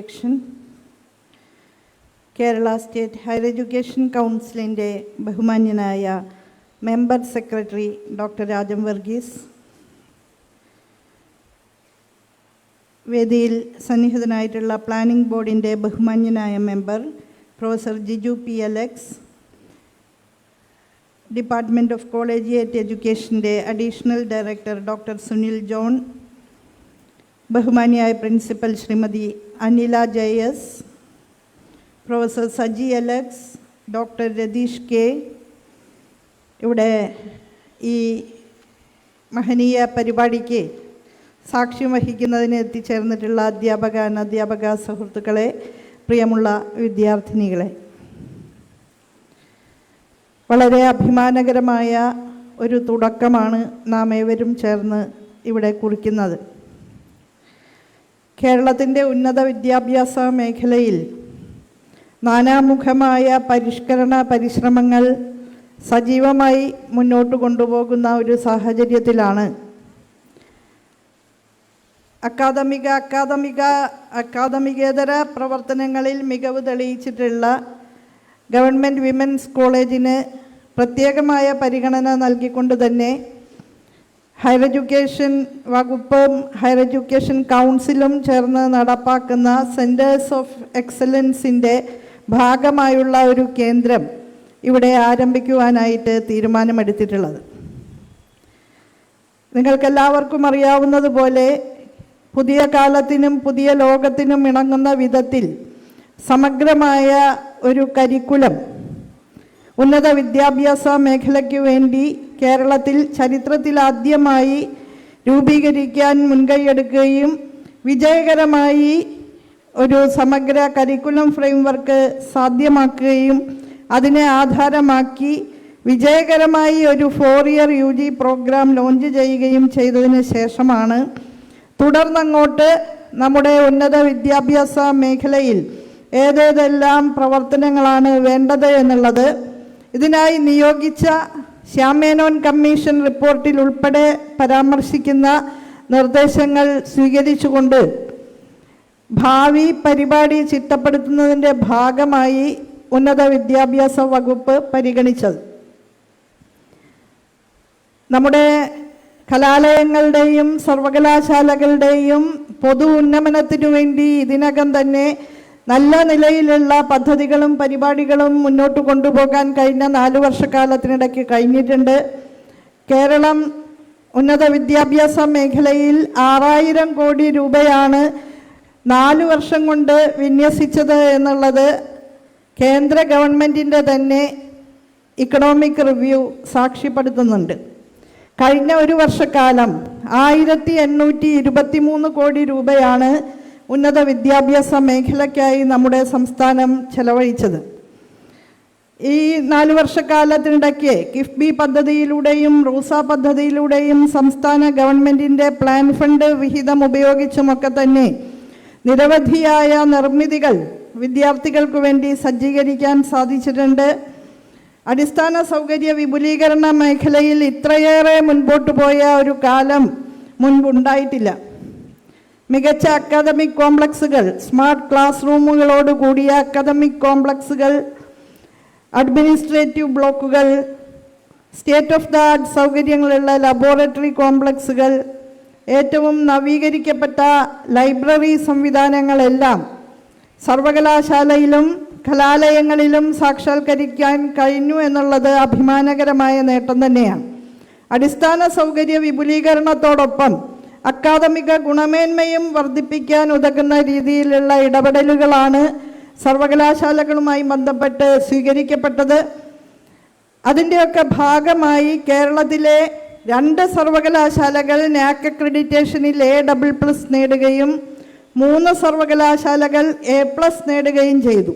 യോഗാധ്യക്ഷൻ Kerala state higher education കൗൺസിലിന്റെ ബഹുമാന്യനായ member secretary doctor Rajam Varghese വേദിയിൽ സന്നിഹിതനായിട്ടുള്ള പ്ലാനിംഗ് ബോർഡിന്റെ ബഹുമാന്യനായ member professor Jiju P Alex department of collegiate എഡ്യൂക്കേഷന്റെ additional director doctor Sunil John ബഹുമാനിയായ principal Shrimati Anila Jayas professor Saji Alex doctor Ratheesh K. ഇവിടെ ഈ മഹനീയ പരിപാടിക്ക് സാക്ഷ്യം വഹിക്കുന്നതിന് എത്തിച്ചേർന്നിട്ടുള്ള അധ്യാപക അനധ്യാപക സുഹൃത്തുക്കളെ പ്രിയമുള്ള വിദ്യാർത്ഥിനികളെ. വളരെ അഭിമാനകരമായ ഒരു തുടക്കമാണ് നാം ഏവരും ചേർന്ന് ഇവിടെ കുറിക്കുന്നത്. കേരളത്തിന്റെ ഉന്നത വിദ്യാഭ്യാസ മേഖലയിൽ നാനാമുഖമായ പരിഷ്കരണ പരിശ്രമങ്ങൾ സജീവമായി മുന്നോട്ട് കൊണ്ടുപോകുന്ന ഒരു സാഹചര്യത്തിലാണ്. അക്കാദമിക അക്കാദമിക അക്കാദമികേതര പ്രവർത്തനങ്ങളിൽ മികവ് തെളിയിച്ചിട്ടുള്ള ഗവൺമെന്റ് വിമൻസ് കോളേജിന് പ്രത്യേകമായ പരിഗണന നൽകിക്കൊണ്ട് തന്നെ ഹയർ എഡ്യൂക്കേഷൻ വകുപ്പും ഹയർ എഡ്യൂക്കേഷൻ കൗൺസിലും ചേർന്ന് നടപ്പാക്കുന്ന സെന്റേഴ്സ് ഓഫ് എക്സലൻസിന്റെ ഭാഗമായുള്ള ഒരു കേന്ദ്രം ഇവിടെ ആരംഭിക്കുവാനായിട്ട് തീരുമാനമെടുത്തിട്ടുള്ളത്. നിങ്ങൾക്കെല്ലാവർക്കും അറിയാവുന്നതുപോലെ പുതിയ കാലത്തിനും പുതിയ ലോകത്തിനും ഇണങ്ങുന്ന വിധത്തിൽ സമഗ്രമായ ഒരു കരിക്കുലം ഉന്നത വിദ്യാഭ്യാസ മേഖലയ്ക്ക് വേണ്ടി കേരളത്തിൽ ചരിത്രത്തിൽ ആദ്യമായി രൂപീകരിക്കാൻ മുൻകൈയെടുക്കുകയും വിജയകരമായി ഒരു സമഗ്ര കരിക്കുലം ഫ്രെയിംവർക്ക് സാധ്യമാക്കുകയും അതിനെ ആധാരമാക്കി വിജയകരമായി ഒരു four year U G programme launch ചെയ്യുകയും ചെയ്തതിന് ശേഷമാണ് തുടർന്നങ്ങോട്ട് നമ്മുടെ ഉന്നത വിദ്യാഭ്യാസ മേഖലയിൽ ഏതേതെല്ലാം പ്രവർത്തനങ്ങളാണ് വേണ്ടത് എന്നുള്ളത് ഇതിനായി നിയോഗിച്ച ശ്യാമേനോൻ കമ്മീഷൻ റിപ്പോർട്ടിൽ ഉൾപ്പെടെ പരാമർശിക്കുന്ന നിർദ്ദേശങ്ങൾ സ്വീകരിച്ചുകൊണ്ട് ഭാവി പരിപാടി ചിട്ടപ്പെടുത്തുന്നതിന്റെ ഭാഗമായി ഉന്നത വിദ്യാഭ്യാസ വകുപ്പ് പരിഗണിച്ചത്. നമ്മുടെ കലാലയങ്ങളുടെയും സർവകലാശാലകളുടെയും പൊതു ഉന്നമനത്തിനു വേണ്ടി ഇതിനകം തന്നെ നല്ല നിലയിലുള്ള പദ്ധതികളും പരിപാടികളും മുന്നോട്ട് കൊണ്ടുപോകാൻ കഴിഞ്ഞ നാല് വർഷക്കാലത്തിനിടയ്ക്ക് കഴിഞ്ഞിട്ടുണ്ട്. കേരളം ഉന്നത വിദ്യാഭ്യാസ മേഖലയിൽ ആറായിരം കോടി രൂപയാണ് നാല് വർഷം കൊണ്ട് വിന്യസിച്ചത് എന്നുള്ളത് കേന്ദ്ര ഗവൺമെന്റിന്റെ തന്നെ ഇക്കണോമിക് റിവ്യൂ സാക്ഷ്യപ്പെടുത്തുന്നുണ്ട്. കഴിഞ്ഞ ഒരു വർഷക്കാലം ആയിരത്തി എണ്ണൂറ്റി ഇരുപത്തി മൂന്ന് കോടി രൂപയാണ് ഉന്നത വിദ്യാഭ്യാസ മേഖലയ്ക്കായി നമ്മുടെ സംസ്ഥാനം ചെലവഴിച്ചത്. ഈ നാലു വർഷക്കാലത്തിനിടയ്ക്ക് കിഫ്ബി പദ്ധതിയിലൂടെയും റൂസ പദ്ധതിയിലൂടെയും സംസ്ഥാന ഗവൺമെന്റിന്റെ പ്ലാൻ ഫണ്ട് വിഹിതം ഉപയോഗിച്ചുമൊക്കെ തന്നെ നിരവധിയായ നിർമ്മിതികൾ വിദ്യാർത്ഥികൾക്ക് വേണ്ടി സജ്ജീകരിക്കാൻ സാധിച്ചിട്ടുണ്ട്. അടിസ്ഥാന സൗകര്യ വിപുലീകരണ മേഖലയിൽ ഇത്രയേറെ മുൻപോട്ട് പോയ ഒരു കാലം മുൻപുണ്ടായിട്ടില്ല. മികച്ച അക്കാദമിക് കോംപ്ലക്സുകൾ സ്മാർട്ട് ക്ലാസ് റൂമുകളോട് കൂടിയ അക്കാദമിക് കോംപ്ലക്സുകൾ അഡ്മിനിസ്ട്രേറ്റീവ് ബ്ലോക്കുകൾ സ്റ്റേറ്റ് ഓഫ് ദ ആർട്ട് സൗകര്യങ്ങളുള്ള ലബോറട്ടറി കോംപ്ലക്സുകൾ ഏറ്റവും നവീകരിക്കപ്പെട്ട ലൈബ്രറി സംവിധാനങ്ങളെല്ലാം സർവകലാശാലയിലും കലാലയങ്ങളിലും സാക്ഷാത്കരിക്കാൻ കഴിഞ്ഞു എന്നുള്ളത് അഭിമാനകരമായ നേട്ടം തന്നെയാണ്. അടിസ്ഥാന സൗകര്യ വിപുലീകരണത്തോടൊപ്പം അക്കാദമിക ഗുണമേന്മയും വർദ്ധിപ്പിക്കാൻ ഉതകുന്ന രീതിയിലുള്ള ഇടപെടലുകളാണ് സർവകലാശാലകളുമായി ബന്ധപ്പെട്ട് സ്വീകരിക്കപ്പെട്ടത്. അതിന്റെയൊക്കെ ഭാഗമായി കേരളത്തിലെ രണ്ട് സർവകലാശാലകൾ നാക് അക്രഡിറ്റേഷനിൽ എ ഡബിൾ പ്ലസ് നേടുകയും മൂന്ന് സർവകലാശാലകൾ എ പ്ലസ് നേടുകയും ചെയ്തു.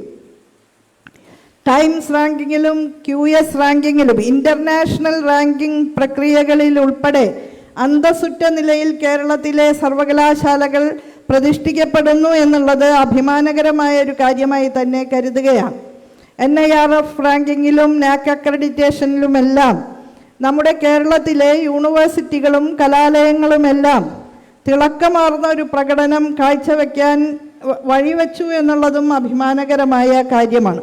ടൈംസ് റാങ്കിങ്ങിലും ക്യു എസ് റാങ്കിങ്ങിലും ഇന്റർനാഷണൽ റാങ്കിംഗ് പ്രക്രിയകളിൽ ഉൾപ്പെടെ അന്തസ്സുറ്റ നിലയിൽ കേരളത്തിലെ സർവകലാശാലകൾ പ്രതിഷ്ഠിക്കപ്പെടുന്നു എന്നുള്ളത് അഭിമാനകരമായ ഒരു കാര്യമായി തന്നെ കരുതുകയാണ്. എൻ ഐ ആർ എഫ് റാങ്കിങ്ങിലും നാക് അക്രഡിറ്റേഷനിലുമെല്ലാം നമ്മുടെ കേരളത്തിലെ യൂണിവേഴ്സിറ്റികളും കലാലയങ്ങളുമെല്ലാം തിളക്കമാർന്ന ഒരു പ്രകടനം കാഴ്ചവെക്കാൻ വഴിവെച്ചു എന്നുള്ളതും അഭിമാനകരമായ കാര്യമാണ്.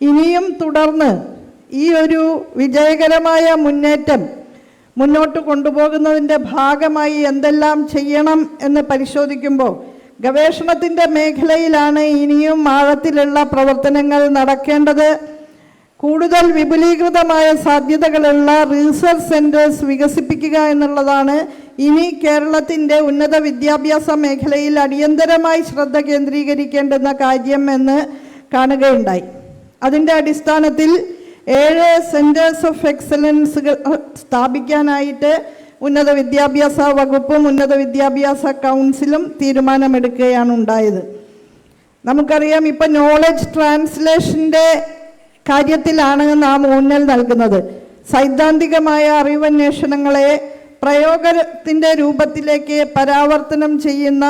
ഇനിയും തുടർന്ന് ഈ ഒരു വിജയകരമായ മുന്നേറ്റം മുന്നോട്ട് കൊണ്ടുപോകുന്നതിന്റെ ഭാഗമായി എന്തെല്ലാം ചെയ്യണം എന്ന് പരിശോധിക്കുമ്പോൾ ഗവേഷണത്തിന്റെ മേഖലയിലാണ് ഇനിയും ആഴത്തിലുള്ള പ്രവർത്തനങ്ങൾ നടക്കേണ്ടത്. കൂടുതൽ വിപുലീകൃതമായ സാധ്യതകളുള്ള റീസർച്ച് സെന്റേഴ്സ് വികസിപ്പിക്കുക എന്നുള്ളതാണ് ഇനി കേരളത്തിന്റെ ഉന്നത വിദ്യാഭ്യാസ മേഖലയിൽ അടിയന്തരമായി ശ്രദ്ധ കേന്ദ്രീകരിക്കേണ്ടുന്ന കാര്യം എന്ന് കാണുകയുണ്ടായി. അതിന്റെ അടിസ്ഥാനത്തിൽ ഏഴ് സെന്റേഴ്സ് ഓഫ് എക്സലൻസുകൾ സ്ഥാപിക്കാനായിട്ട് ഉന്നത വിദ്യാഭ്യാസ വകുപ്പും ഉന്നത വിദ്യാഭ്യാസ കൗൺസിലും തീരുമാനമെടുക്കുകയാണ് ഉണ്ടായത്. നമുക്കറിയാം ഇപ്പം നോളജ് ട്രാൻസ്ലേഷന്റെ കാര്യത്തിലാണ് നാം ഊന്നൽ നൽകുന്നത്. സൈദ്ധാന്തികമായ അറിവന്വേഷണങ്ങളെ പ്രയോഗത്തിന്റെ രൂപത്തിലേക്ക് പരാവർത്തനം ചെയ്യുന്ന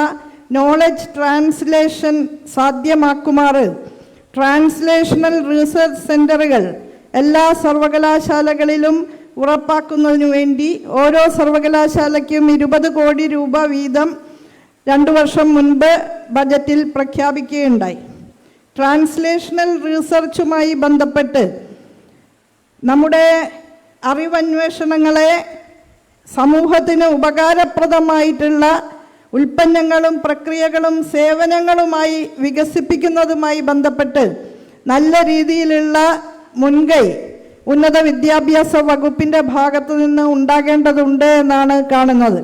നോളജ് ട്രാൻസ്ലേഷൻ സാധ്യമാക്കുമാറ്. ട്രാൻസ്ലേഷണൽ റിസർച്ച് സെന്ററുകൾ എല്ലാ സർവകലാശാലകളിലും ഉറപ്പാക്കുന്നതിനു വേണ്ടി ഓരോ സർവകലാശാലയ്ക്കും ഇരുപത് കോടി രൂപ വീതം രണ്ടു വർഷം മുൻപ് ബജറ്റിൽ പ്രഖ്യാപിക്കുകയുണ്ടായി. ട്രാൻസ്ലേഷണൽ റിസർച്ചുമായി ബന്ധപ്പെട്ട് നമ്മുടെ അറിവന്വേഷണങ്ങളെ സമൂഹത്തിന് ഉപകാരപ്രദമായിട്ടുള്ള ഉൽപ്പന്നങ്ങളും പ്രക്രിയകളും സേവനങ്ങളുമായി വികസിപ്പിക്കുന്നതുമായി ബന്ധപ്പെട്ട് നല്ല രീതിയിലുള്ള മുൻകൈ. ഉന്നത വിദ്യാഭ്യാസ വകുപ്പിന്റെ ഭാഗത്തു നിന്ന് ഉണ്ടാകേണ്ടതുണ്ട് എന്നാണ് കാണുന്നത്.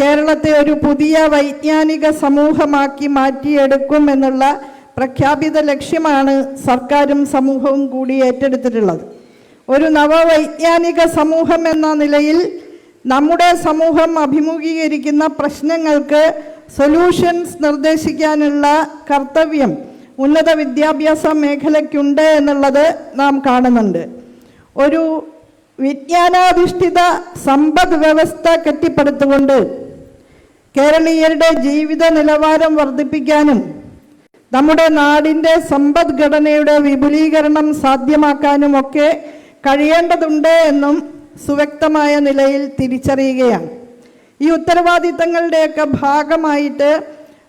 കേരളത്തെ ഒരു പുതിയ വൈജ്ഞാനിക സമൂഹമാക്കി മാറ്റിയെടുക്കും എന്നുള്ള പ്രഖ്യാപിത ലക്ഷ്യമാണ് സർക്കാരും സമൂഹവും കൂടി ഏറ്റെടുത്തിട്ടുള്ളത്. ഒരു നവവൈജ്ഞാനിക സമൂഹം എന്ന നിലയിൽ നമ്മുടെ സമൂഹം അഭിമുഖീകരിക്കുന്ന പ്രശ്നങ്ങൾക്ക് സൊല്യൂഷൻസ് നിർദ്ദേശിക്കാനുള്ള കർത്തവ്യം ഉന്നത വിദ്യാഭ്യാസ മേഖലയ്ക്കുണ്ട് എന്നുള്ളത് നാം കാണുന്നുണ്ട്. ഒരു വിജ്ഞാനാധിഷ്ഠിത സമ്പദ് വ്യവസ്ഥ കെട്ടിപ്പടുത്തുകൊണ്ട് കേരളീയരുടെ ജീവിത നിലവാരം വർദ്ധിപ്പിക്കാനും നമ്മുടെ നാടിന്റെ സമ്പദ്ഘടനയുടെ വിപുലീകരണം സാധ്യമാക്കാനും ഒക്കെ കഴിയേണ്ടതുണ്ട് എന്നും സുവ്യക്തമായ നിലയിൽ തിരിച്ചറിയുകയാണ്. ഈ ഉത്തരവാദിത്തങ്ങളുടെയൊക്കെ ഭാഗമായിട്ട്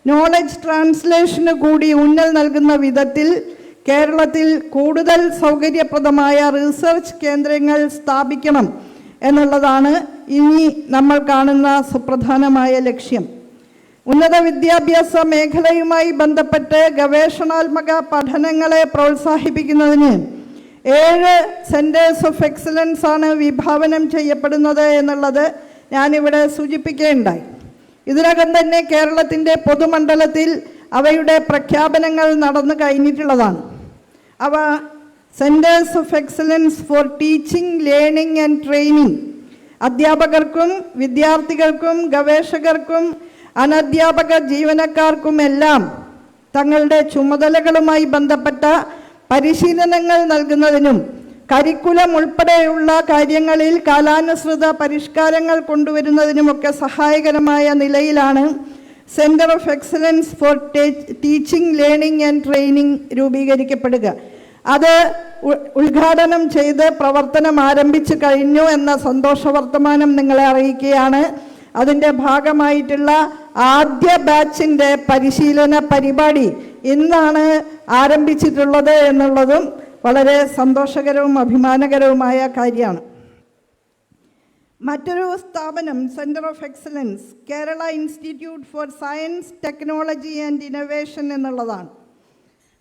നോളജ് ട്രാൻസ്ലേഷന് കൂടി ഊന്നൽ നൽകുന്ന വിധത്തിൽ കേരളത്തിൽ കൂടുതൽ സൗകര്യപ്രദമായ റിസർച്ച് കേന്ദ്രങ്ങൾ സ്ഥാപിക്കണം എന്നുള്ളതാണ് ഇനി നമ്മൾ കാണുന്ന സുപ്രധാനമായ ലക്ഷ്യം. ഉന്നത വിദ്യാഭ്യാസ മേഖലയുമായി ബന്ധപ്പെട്ട് ഗവേഷണാത്മക പഠനങ്ങളെ പ്രോത്സാഹിപ്പിക്കുന്നതിന് ഏഴ് സെന്റേഴ്സ് ഓഫ് എക്സലൻസ് ആണ് വിഭാവനം ചെയ്യപ്പെടുന്നത് എന്നുള്ളത് ഞാനിവിടെ സൂചിപ്പിക്കുകയുണ്ടായി ഇതിനകം തന്നെ കേരളത്തിന്റെ പൊതുമണ്ഡലത്തിൽ അവയുടെ പ്രഖ്യാപനങ്ങൾ നടന്നു കഴിഞ്ഞിട്ടുള്ളതാണ്. അവ centres of excellence for teaching learning and training അധ്യാപകർക്കും വിദ്യാർത്ഥികൾക്കും ഗവേഷകർക്കും അനധ്യാപക ജീവനക്കാർക്കുമെല്ലാം തങ്ങളുടെ ചുമതലകളുമായി ബന്ധപ്പെട്ട പരിശീലനങ്ങൾ നൽകുന്നതിനും കരിക്കുലം ഉൾപ്പെടെയുള്ള കാര്യങ്ങളിൽ കാലാനുസൃത പരിഷ്കാരങ്ങൾ കൊണ്ടുവരുന്നതിനുമൊക്കെ സഹായകരമായ നിലയിലാണ് centre of excellence for teaching learning and training രൂപീകരിക്കപ്പെടുക. അത് ഉദ്ഘാടനം ചെയ്ത് പ്രവർത്തനം ആരംഭിച്ചു കഴിഞ്ഞു എന്ന സന്തോഷ വർത്തമാനം നിങ്ങളെ അറിയിക്കുകയാണ്. അതിന്റെ ഭാഗമായിട്ടുള്ള ആദ്യ ബാച്ചിന്റെ പരിശീലന പരിപാടി ഇന്നാണ് ആരംഭിച്ചിട്ടുള്ളത് എന്നുള്ളതും വളരെ സന്തോഷകരവും അഭിമാനകരവുമായ കാര്യമാണ്. മറ്റൊരു സ്ഥാപനം centre of excellence Kerala institute for science technology and innovation എന്നുള്ളതാണ്.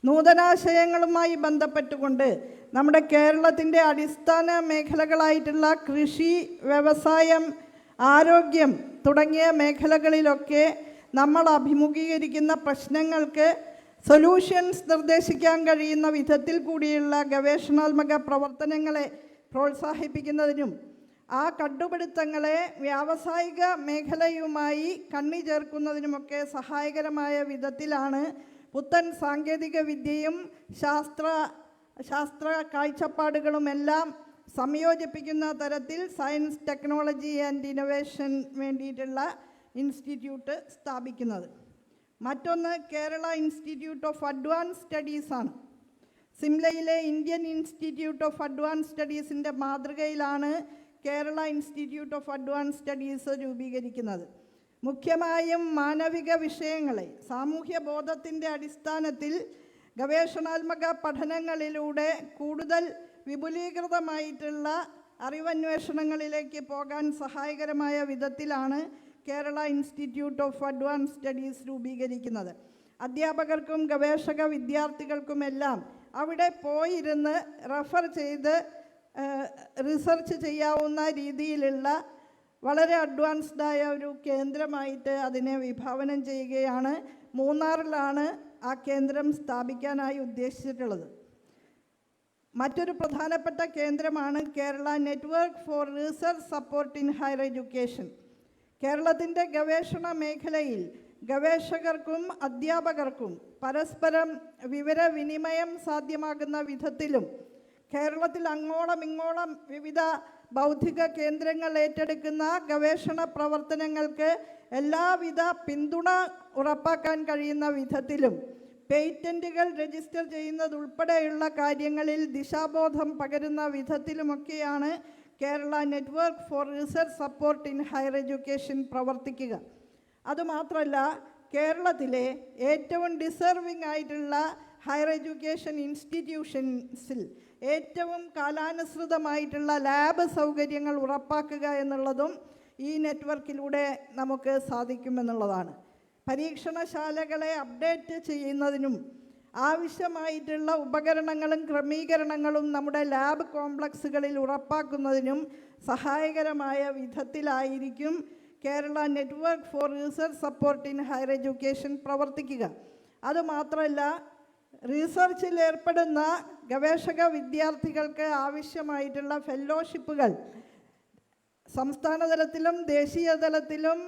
നൂതനാശയങ്ങളുമായി ബന്ധപ്പെട്ടുകൊണ്ട് നമ്മുടെ കേരളത്തിന്റെ അടിസ്ഥാന മേഖലകളായിട്ടുള്ള കൃഷി വ്യവസായം ആരോഗ്യം തുടങ്ങിയ മേഖലകളിലൊക്കെ നമ്മൾ അഭിമുഖീകരിക്കുന്ന പ്രശ്നങ്ങൾക്ക് സൊല്യൂഷൻസ് നിർദ്ദേശിക്കാൻ കഴിയുന്ന വിധത്തിൽ കൂടിയുള്ള ഗവേഷണാത്മക പ്രവർത്തനങ്ങളെ പ്രോത്സാഹിപ്പിക്കുന്നതിനും ആ കണ്ടുപിടുത്തങ്ങളെ വ്യാവസായിക മേഖലയുമായി കണ്ണി ചേർക്കുന്നതിനുമൊക്കെ സഹായകരമായ വിധത്തിലാണ് പുത്തൻ സാങ്കേതിക വിദ്യയും ശാസ്ത്ര ശാസ്ത്ര കാഴ്ചപ്പാടുകളുമെല്ലാം സംയോജിപ്പിക്കുന്ന തരത്തിൽ സയൻസ് ടെക്നോളജി ആൻഡ് ഇന്നൊവേഷൻ വേണ്ടിയിട്ടുള്ള ഇൻസ്റ്റിറ്റ്യൂട്ട് സ്ഥാപിക്കുന്നത്. മറ്റൊന്ന് കേരള ഇൻസ്റ്റിറ്റ്യൂട്ട് ഓഫ് അഡ്വാൻസ് സ്റ്റഡീസാണ് സിംലയിലെ ഇന്ത്യൻ ഇൻസ്റ്റിറ്റ്യൂട്ട് ഓഫ് അഡ്വാൻസ് സ്റ്റഡീസിന്റെ മാതൃകയിലാണ് Kerala institute of advance studies രൂപീകരിക്കുന്നത്. മുഖ്യമായും മാനവിക വിഷയങ്ങളെ സാമൂഹ്യ ബോധത്തിന്റെ അടിസ്ഥാനത്തിൽ ഗവേഷണാത്മക പഠനങ്ങളിലൂടെ കൂടുതൽ വിപുലീകൃതമായിട്ടുള്ള അറിവന്വേഷണങ്ങളിലേക്ക് പോകാൻ സഹായകരമായ വിധത്തിലാണ് Kerala institute of advance studies രൂപീകരിക്കുന്നത്. അധ്യാപകർക്കും ഗവേഷക വിദ്യാർത്ഥികൾക്കുമെല്ലാം അവിടെ പോയിരുന്ന് റെഫർ ചെയ്ത് റിസർച്ച് ചെയ്യാവുന്ന രീതിയിലുള്ള വളരെ അഡ്വാൻസ്ഡായ ഒരു കേന്ദ്രമായിട്ട് അതിനെ വിഭാവനം ചെയ്യുകയാണ്. മൂന്നാറിലാണ് ആ കേന്ദ്രം സ്ഥാപിക്കാനായി ഉദ്ദേശിച്ചിട്ടുള്ളത്. മറ്റൊരു പ്രധാനപ്പെട്ട കേന്ദ്രമാണ് Kerala network for research support in higher education. കേരളത്തിന്റെ ഗവേഷണ മേഖലയിൽ ഗവേഷകർക്കും അധ്യാപകർക്കും പരസ്പരം വിവരവിനിമയം സാധ്യമാകുന്ന വിധത്തിലും കേരളത്തിൽ അങ്ങോളം ഇങ്ങോളം വിവിധ ബൗദ്ധിക കേന്ദ്രങ്ങൾ ഏറ്റെടുക്കുന്ന ഗവേഷണ പ്രവർത്തനങ്ങൾക്ക് എല്ലാവിധ പിന്തുണ ഉറപ്പാക്കാൻ കഴിയുന്ന വിധത്തിലും പേറ്റന്റുകൾ രജിസ്റ്റർ ചെയ്യുന്നതുൾപ്പെടെയുള്ള കാര്യങ്ങളിൽ ദിശാബോധം പകരുന്ന വിധത്തിലുമൊക്കെയാണ് Kerala network for research support in higher education പ്രവർത്തിക്കുക. അതുമാത്രമല്ല കേരളത്തിലെ ഏറ്റവും ഡിസേർവിംഗ് ആയിട്ടുള്ള ഹയർ എഡ്യൂക്കേഷൻ ഇൻസ്റ്റിറ്റ്യൂഷൻസിൽ ഏറ്റവും കാലാനുസൃതമായിട്ടുള്ള ലാബ് സൗകര്യങ്ങൾ ഉറപ്പാക്കുക എന്നുള്ളതും ഈ നെറ്റ്വർക്കിലൂടെ നമുക്ക് സാധിക്കുമെന്നുള്ളതാണ്. പരീക്ഷണശാലകളെ അപ്ഡേറ്റ് ചെയ്യുന്നതിനും ആവശ്യമായിട്ടുള്ള ഉപകരണങ്ങളും ക്രമീകരണങ്ങളും നമ്മുടെ ലാബ് കോംപ്ലക്സുകളിൽ ഉറപ്പാക്കുന്നതിനും സഹായകരമായ വിധത്തിലായിരിക്കും Kerala network for research support in higher education പ്രവർത്തിക്കുക. അതുമാത്രമല്ല റിസർച്ചിൽ ഏർപ്പെടുന്ന ഗവേഷക വിദ്യാർത്ഥികൾക്ക് ആവശ്യമായിട്ടുള്ള ഫെല്ലോഷിപ്പുകൾ സംസ്ഥാന തലത്തിലും ദേശീയ തലത്തിലും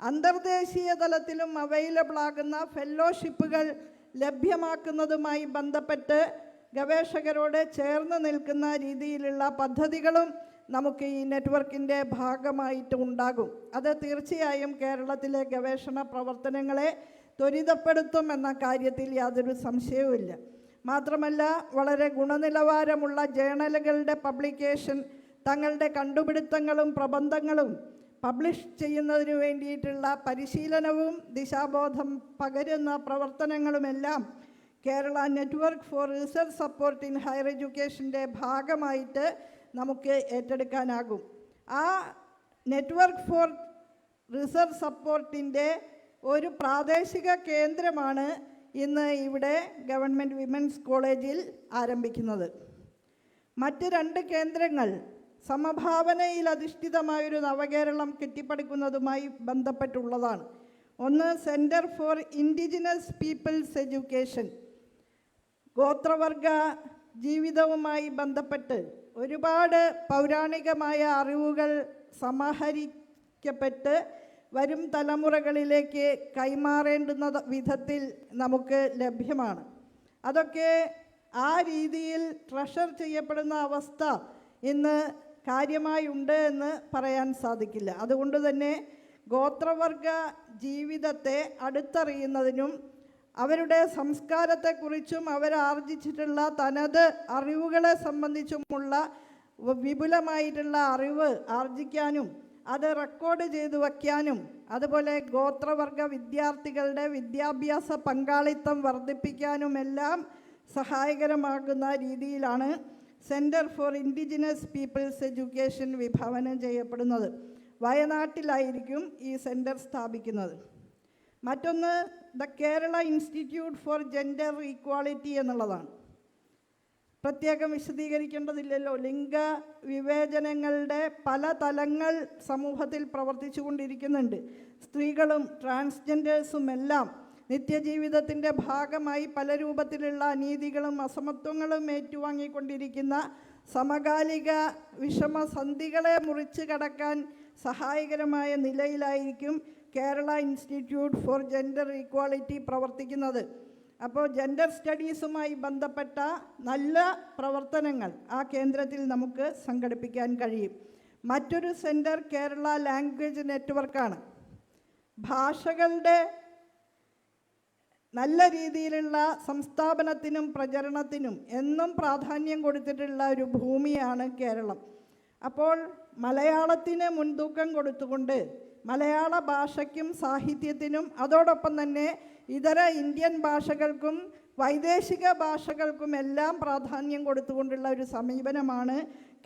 അന്തർദേശീയ തലത്തിലും അവൈലബിൾ ആകുന്ന ഫെല്ലോഷിപ്പുകൾ ലഭ്യമാക്കുന്നതുമായി ബന്ധപ്പെട്ട് ഗവേഷകരോട് ചേർന്ന് നിൽക്കുന്ന രീതിയിലുള്ള പദ്ധതികളും നമുക്ക് ഈ നെറ്റ്വർക്കിന്റെ ഭാഗമായിട്ട് ഉണ്ടാകും. അത് തീർച്ചയായും കേരളത്തിലെ ഗവേഷണ പ്രവർത്തനങ്ങളെ ത്വരിതപ്പെടുത്തും എന്ന കാര്യത്തിൽ യാതൊരു സംശയവുമില്ല. മാത്രമല്ല വളരെ ഗുണനിലവാരമുള്ള ജേണലുകളുടെ പബ്ലിക്കേഷൻ തങ്ങളുടെ കണ്ടുപിടുത്തങ്ങളും പ്രബന്ധങ്ങളും പബ്ലിഷ് ചെയ്യുന്നതിന് വേണ്ടിയിട്ടുള്ള പരിശീലനവും ദിശാബോധം പകരുന്ന പ്രവർത്തനങ്ങളുമെല്ലാം Kerala network for research support in higher എഡ്യൂക്കേഷന്റെ ഭാഗമായിട്ട് നമുക്ക് ഏറ്റെടുക്കാനാകും. ആ നെറ്റ്വർക്ക് ഫോർ റിസർച്ച് സപ്പോർട്ടിന്റെ ഒരു പ്രാദേശിക കേന്ദ്രമാണ് ഇന്ന് ഇവിടെ ഗവൺമെന്റ് വിമൻസ് കോളേജിൽ ആരംഭിക്കുന്നത്. മറ്റ് രണ്ട് കേന്ദ്രങ്ങൾ സമഭാവനയിൽ അധിഷ്ഠിതമായൊരു നവകേരളം കെട്ടിപ്പടുക്കുന്നതുമായി ബന്ധപ്പെട്ടുള്ളതാണ്. ഒന്ന് centre for indigenous people's education ഗോത്രവർഗ ജീവിതവുമായി ബന്ധപ്പെട്ട് ഒരുപാട് പൗരാണികമായ അറിവുകൾ സമാഹരിക്കപ്പെട്ട് വരും തലമുറകളിലേക്ക് കൈമാറേണ്ടുന്ന വിധത്തിൽ നമുക്ക് ലഭ്യമാണ്. അതൊക്കെ ആ രീതിയിൽ ട്രഷർ ചെയ്യപ്പെടുന്ന അവസ്ഥ ഇന്ന് കാര്യമായി ഉണ്ട് എന്ന് പറയാൻ സാധിക്കില്ല. അതുകൊണ്ട് തന്നെ ഗോത്രവർഗ ജീവിതത്തെ അടുത്തറിയുന്നതിനും അവരുടെ സംസ്കാരത്തെക്കുറിച്ചും അവരാർജിച്ചിട്ടുള്ള തനത് അറിവുകളെ സംബന്ധിച്ചുമുള്ള വിപുലമായിട്ടുള്ള അറിവ് ആർജിക്കാനും അത് റെക്കോർഡ് ചെയ്തു വയ്ക്കാനും അതുപോലെ ഗോത്രവർഗ വിദ്യാർത്ഥികളുടെ വിദ്യാഭ്യാസ പങ്കാളിത്തം വർദ്ധിപ്പിക്കാനുമെല്ലാം സഹായകരമാകുന്ന രീതിയിലാണ് centre for indigenous people's education വിഭാവനം ചെയ്യപ്പെടുന്നത്. വയനാട്ടിലായിരിക്കും ഈ സെന്റർ സ്ഥാപിക്കുന്നത്. മറ്റൊന്ന് the Kerala institute for gender equality എന്നുള്ളതാണ്. പ്രത്യേകം വിശദീകരിക്കേണ്ടതില്ലല്ലോ. ലിംഗ വിവേചനങ്ങളുടെ പല തലങ്ങൾ സമൂഹത്തിൽ പ്രവർത്തിച്ചു കൊണ്ടിരിക്കുന്നുണ്ട് സ്ത്രീകളും ട്രാൻസ്ജെൻഡേഴ്സും എല്ലാം നിത്യജീവിതത്തിന്റെ ഭാഗമായി പല രൂപത്തിലുള്ള അനീതികളും അസമത്വങ്ങളും ഏറ്റുവാങ്ങിക്കൊണ്ടിരിക്കുന്ന സമകാലിക വിഷമസന്ധികളെ മുറിച്ച് കടക്കാൻ സഹായകരമായ നിലയിലായിരിക്കും Kerala institute for gender equality പ്രവർത്തിക്കുന്നത്. അപ്പോൾ ജെൻഡർ സ്റ്റഡീസുമായി ബന്ധപ്പെട്ട നല്ല പ്രവർത്തനങ്ങൾ ആ കേന്ദ്രത്തിൽ നമുക്ക് സംഘടിപ്പിക്കാൻ കഴിയും. മറ്റൊരു സെന്റർ കേരള ലാംഗ്വേജ് നെറ്റ്വർക്കാണ്. ഭാഷകളുടെ നല്ല രീതിയിലുള്ള സംസ്ഥാപനത്തിനും പ്രചരണത്തിനും എന്നും പ്രാധാന്യം കൊടുത്തിട്ടുള്ള ഒരു ഭൂമിയാണ് കേരളം. അപ്പോൾ മലയാളത്തിന് മുൻതൂക്കം കൊടുത്തുകൊണ്ട് മലയാള ഭാഷയ്ക്കും സാഹിത്യത്തിനും അതോടൊപ്പം തന്നെ ഇതര ഇന്ത്യൻ ഭാഷകൾക്കും വൈദേശിക ഭാഷകൾക്കും എല്ലാം പ്രാധാന്യം കൊടുത്തുകൊണ്ടുള്ള ഒരു സമീപനമാണ്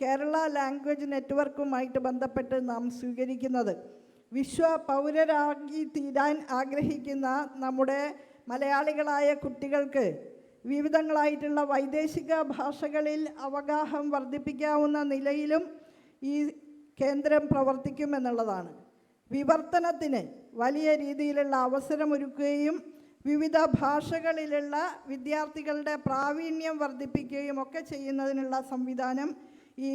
കേരള ലാംഗ്വേജ് നെറ്റ്വർക്കുമായിട്ട് ബന്ധപ്പെട്ട് നാം സ്വീകരിക്കുന്നത്. വിശ്വ പൗരരാಗಿ തീരാൻ ആഗ്രഹിക്കുന്ന നമ്മുടെ മലയാളികളായ കുട്ടികൾക്ക് വിവിധങ്ങളായിട്ടുള്ള വൈദേശിക ഭാഷകളിൽ അവഗാഹം വർദ്ധിപ്പിക്കാവുന്ന നിലയിലും ഈ കേന്ദ്രം പ്രവർത്തിക്കുമെന്നുള്ളതാണ്. വിവർത്തനത്തിന് വലിയ രീതിയിലുള്ള അവസരമൊരുക്കുകയും വിവിധ ഭാഷകളിലുള്ള വിദ്യാർത്ഥികളുടെ പ്രാവീണ്യം വർദ്ധിപ്പിക്കുകയും ഒക്കെ ചെയ്യുന്നതിനുള്ള സംവിധാനം ഈ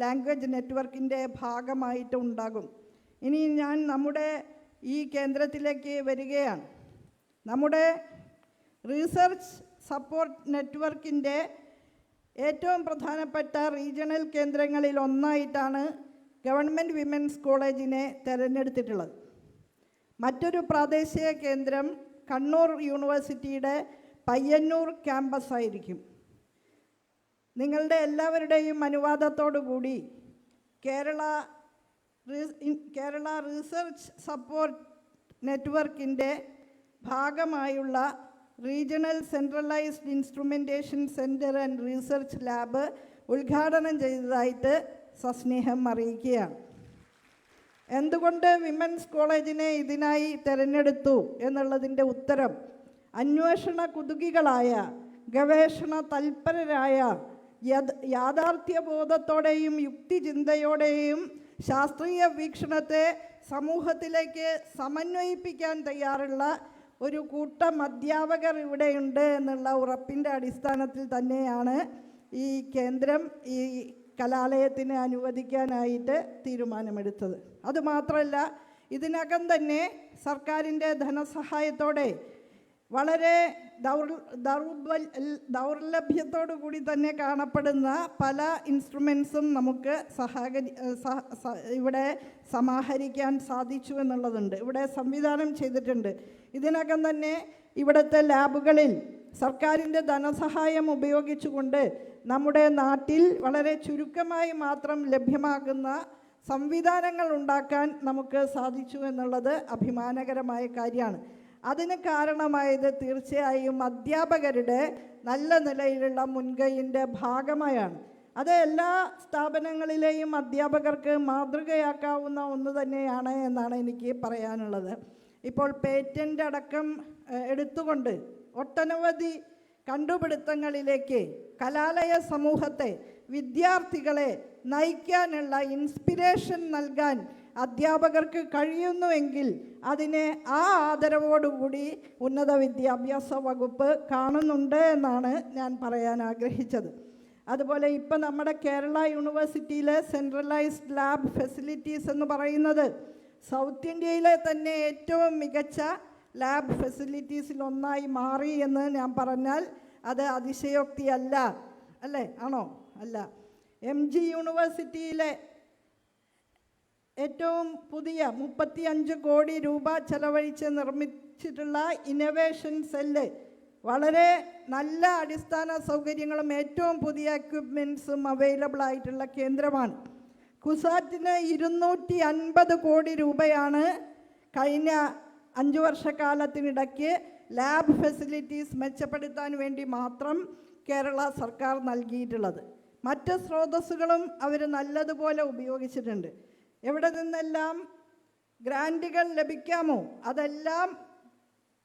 ലാംഗ്വേജ് നെറ്റ്വർക്കിന്റെ ഭാഗമായിട്ട് ഉണ്ടാകും. ഇനി ഞാൻ നമ്മുടെ ഈ കേന്ദ്രത്തിലേക്ക് വരികയാണ്. നമ്മുടെ റീസർച്ച് സപ്പോർട്ട് നെറ്റ്വർക്കിന്റെ ഏറ്റവും പ്രധാനപ്പെട്ട റീജിയണൽ കേന്ദ്രങ്ങളിൽ ഒന്നായിട്ടാണ് ഗവൺമെന്റ് വിമൻസ് കോളേജിനെ തിരഞ്ഞെടുത്തിട്ടുള്ളത്. മറ്റൊരു പ്രാദേശിക കേന്ദ്രം കണ്ണൂർ യൂണിവേഴ്സിറ്റിയുടെ പയ്യന്നൂർ ക്യാമ്പസ് ആയിരിക്കും. നിങ്ങളുടെ എല്ലാവരുടെയും അനുവാദത്തോടു കൂടി കേരള കേരള റീസർച്ച് സപ്പോർട്ട് നെറ്റ്വർക്കിന്റെ ഭാഗമായുള്ള regional centralised instrumentation centre and research lab ഉദ്ഘാടനം ചെയ്തതായിട്ട് സസ്നേഹം അറിയിക്കുകയാണ്. എന്തുകൊണ്ട് വിമൻസ് കോളേജിനെ ഇതിനായി തിരഞ്ഞെടുത്തു എന്നുള്ളതിന്റെ ഉത്തരം അന്വേഷണ കുതുകികളായ ഗവേഷണ തൽപരരായ യഥ യാഥാർത്ഥ്യബോധത്തോടെയും യുക്തിചിന്തയോടെയും ശാസ്ത്രീയ വീക്ഷണത്തെ സമൂഹത്തിലേക്ക് സമന്വയിപ്പിക്കാൻ തയ്യാറുള്ള ഒരു കൂട്ടം അധ്യാപകർ ഇവിടെയുണ്ട് എന്നുള്ള ഉറപ്പിന്റെ അടിസ്ഥാനത്തിൽ തന്നെയാണ് ഈ കേന്ദ്രം ഈ കലാലയത്തിന് അനുവദിക്കാനായിട്ട് തീരുമാനമെടുത്തത്. അതുമാത്രമല്ല ഇതിനകം തന്നെ സർക്കാരിന്റെ ധനസഹായത്തോടെ വളരെ ദൗർ ദൗർബൽ ദൗർലഭ്യത്തോടു കൂടി തന്നെ കാണപ്പെടുന്ന പല ഇൻസ്ട്രുമെൻസും നമുക്ക് സഹകരി ഇവിടെ സമാഹരിക്കാൻ സാധിച്ചു എന്നുള്ളതുണ്ട്. ഇവിടെ സംവിധാനം ചെയ്തിട്ടുണ്ട്. ഇതിനകം തന്നെ ഇവിടുത്തെ ലാബുകളിൽ സർക്കാരിന്റെ ധനസഹായം ഉപയോഗിച്ചുകൊണ്ട് നമ്മുടെ നാട്ടിൽ വളരെ ചുരുക്കമായി മാത്രം ലഭ്യമാകുന്ന സംവിധാനങ്ങൾ ഉണ്ടാക്കാൻ നമുക്ക് സാധിച്ചു എന്നുള്ളത് അഭിമാനകരമായ കാര്യമാണ്. അതിന് കാരണമായത് തീർച്ചയായും അധ്യാപകരുടെ നല്ല നിലയിലുള്ള മുൻകൈയിന്റെ ഭാഗമായാണ്. അത് എല്ലാ സ്ഥാപനങ്ങളിലെയും അധ്യാപകർക്ക് മാതൃകയാക്കാവുന്ന ഒന്ന് തന്നെയാണ് എന്നാണ് എനിക്ക് പറയാനുള്ളത്. ഇപ്പോൾ പേറ്റന്റ് അടക്കം എടുത്തുകൊണ്ട് ഒട്ടനവധി കണ്ടുപിടുത്തങ്ങളിലേക്ക് കലാലയ സമൂഹത്തെ വിദ്യാർത്ഥികളെ നയിക്കാനുള്ള ഇൻസ്പിരേഷൻ നൽകാൻ അധ്യാപകർക്ക് കഴിയുന്നുവെങ്കിൽ അതിനെ ആ ആദരവോടുകൂടി ഉന്നത വിദ്യാഭ്യാസ വകുപ്പ് കാണുന്നുണ്ട് എന്നാണ് ഞാൻ പറയാൻ ആഗ്രഹിച്ചത്. അതുപോലെ ഇപ്പം നമ്മുടെ കേരള യൂണിവേഴ്സിറ്റിയിലെ സെൻട്രലൈസ്ഡ് ലാബ് ഫെസിലിറ്റീസ് എന്ന് പറയുന്നത് സൗത്ത് ഇന്ത്യയിലെ തന്നെ ഏറ്റവും മികച്ച ലാബ് ഫെസിലിറ്റീസിൽ ഒന്നായി മാറി എന്ന് ഞാൻ പറഞ്ഞാൽ അത് അതിശയോക്തിയല്ല അല്ലേ? ആണോ? അല്ല. എം ജി യൂണിവേഴ്സിറ്റിയിലെ ഏറ്റവും പുതിയ മുപ്പത്തി അഞ്ച് കോടി രൂപ ചെലവഴിച്ച് നിർമ്മിച്ചിട്ടുള്ള ഇന്നവേഷൻ സെല്ല് വളരെ നല്ല അടിസ്ഥാന സൗകര്യങ്ങളും ഏറ്റവും പുതിയ എക്വിപ്മെൻസും അവൈലബിൾ ആയിട്ടുള്ള കേന്ദ്രമാണ്. കുസാറ്റിന് ഇരുന്നൂറ്റി അൻപത് കോടി രൂപയാണ് കഴിഞ്ഞ അഞ്ച് വർഷക്കാലത്തിനിടയ്ക്ക് ലാബ് ഫെസിലിറ്റീസ് മെച്ചപ്പെടുത്താൻ വേണ്ടി മാത്രം കേരള സർക്കാർ നൽകിയിട്ടുള്ളത്. മറ്റ് സ്രോതസ്സുകളും അവർ നല്ലതുപോലെ ഉപയോഗിച്ചിട്ടുണ്ട്. എവിടെ നിന്നെല്ലാം ഗ്രാന്റുകൾ ലഭിക്കാമോ അതെല്ലാം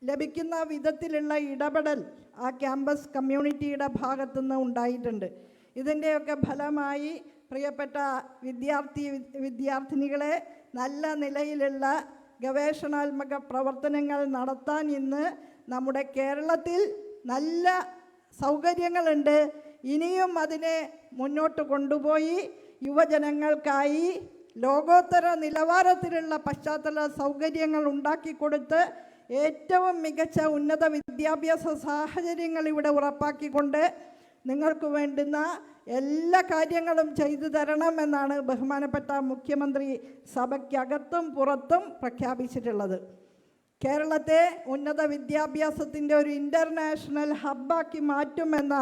ലഭിക്കുന്ന വിധത്തിലുള്ള ഇടപെടൽ ആ ക്യാമ്പസ് കമ്മ്യൂണിറ്റിയുടെ ഭാഗത്തുനിന്ന് ഉണ്ടായിട്ടുണ്ട്. ഇതിന്റെയൊക്കെ ഫലമായി പ്രിയപ്പെട്ട വിദ്യാർത്ഥി വിദ്യാർത്ഥിനികളെ നല്ല നിലയിലുള്ള ഗവേഷണാത്മക പ്രവർത്തനങ്ങൾ നടത്താൻ ഇന്ന് നമ്മുടെ കേരളത്തിൽ നല്ല സൗകര്യങ്ങളുണ്ട്. ഇനിയും അതിനെ മുന്നോട്ട് കൊണ്ടുപോയി യുവജനങ്ങൾക്കായി ലോകോത്തര നിലവാരത്തിലുള്ള പശ്ചാത്തല സൗകര്യങ്ങൾ ഉണ്ടാക്കിക്കൊടുത്ത് ഏറ്റവും മികച്ച ഉന്നത വിദ്യാഭ്യാസ സാഹചര്യങ്ങൾ ഇവിടെ ഉറപ്പാക്കിക്കൊണ്ട് നിങ്ങൾക്ക് വേണ്ടുന്ന എല്ലാ കാര്യങ്ങളും ചെയ്തു തരണമെന്നാണ് ബഹുമാനപ്പെട്ട മുഖ്യമന്ത്രി സഭയ്ക്കകത്തും പുറത്തും പ്രഖ്യാപിച്ചിട്ടുള്ളത്. കേരളത്തെ ഉന്നത വിദ്യാഭ്യാസത്തിന്റെ ഒരു ഇന്റർനാഷണൽ ഹബ്ബാക്കി മാറ്റുമെന്ന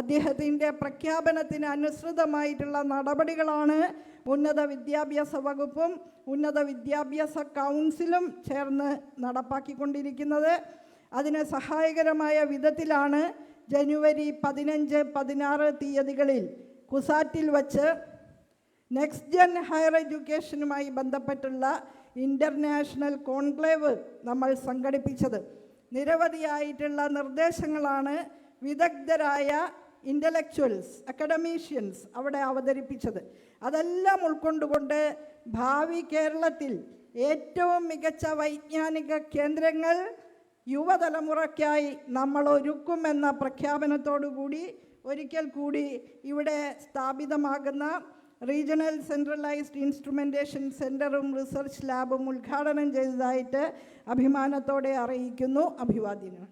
അദ്ദേഹത്തിന്റെ പ്രഖ്യാപനത്തിന് അനുസൃതമായിട്ടുള്ള നടപടികളാണ് ഉന്നത വിദ്യാഭ്യാസ വകുപ്പും ഉന്നത വിദ്യാഭ്യാസ കൗൺസിലും ചേർന്ന് നടപ്പാക്കിക്കൊണ്ടിരിക്കുന്നത്. അതിന് സഹായകരമായ വിധത്തിലാണ് ജനുവരി പതിനഞ്ച് പതിനാറ് തീയതികളിൽ കുസാറ്റിൽ വച്ച് നെക്സ്റ്റ് ജെൻ ഹയർ എഡ്യൂക്കേഷനുമായി ബന്ധപ്പെട്ടുള്ള ഇന്റർനാഷണൽ കോൺക്ലേവ് നമ്മൾ സംഘടിപ്പിച്ചത്. നിരവധിയായിട്ടുള്ള നിർദ്ദേശങ്ങളാണ് വിദഗ്ധരായ ഇന്റലക്ച്വൽസ് അക്കഡമീഷ്യൻസ് അവിടെ അവതരിപ്പിച്ചത്. അതെല്ലാം ഉൾക്കൊണ്ടുകൊണ്ട് ഭാവി കേരളത്തിൽ ഏറ്റവും മികച്ച വൈജ്ഞാനിക കേന്ദ്രങ്ങൾ യുവതലമുറയ്ക്കായി നമ്മൾ ഒരുക്കുമെന്ന പ്രഖ്യാപനത്തോടുകൂടി ഒരിക്കൽ കൂടി ഇവിടെ സ്ഥാപിതമാകുന്ന റീജിയണൽ സെൻട്രലൈസ്ഡ് ഇൻസ്ട്രുമെന്റേഷൻ സെന്ററും റിസർച്ച് ലാബും ഉദ്ഘാടനം ചെയ്തതായിട്ട് അഭിമാനത്തോടെ അറിയിക്കുന്നു അഭിവാദ്യങ്ങൾ.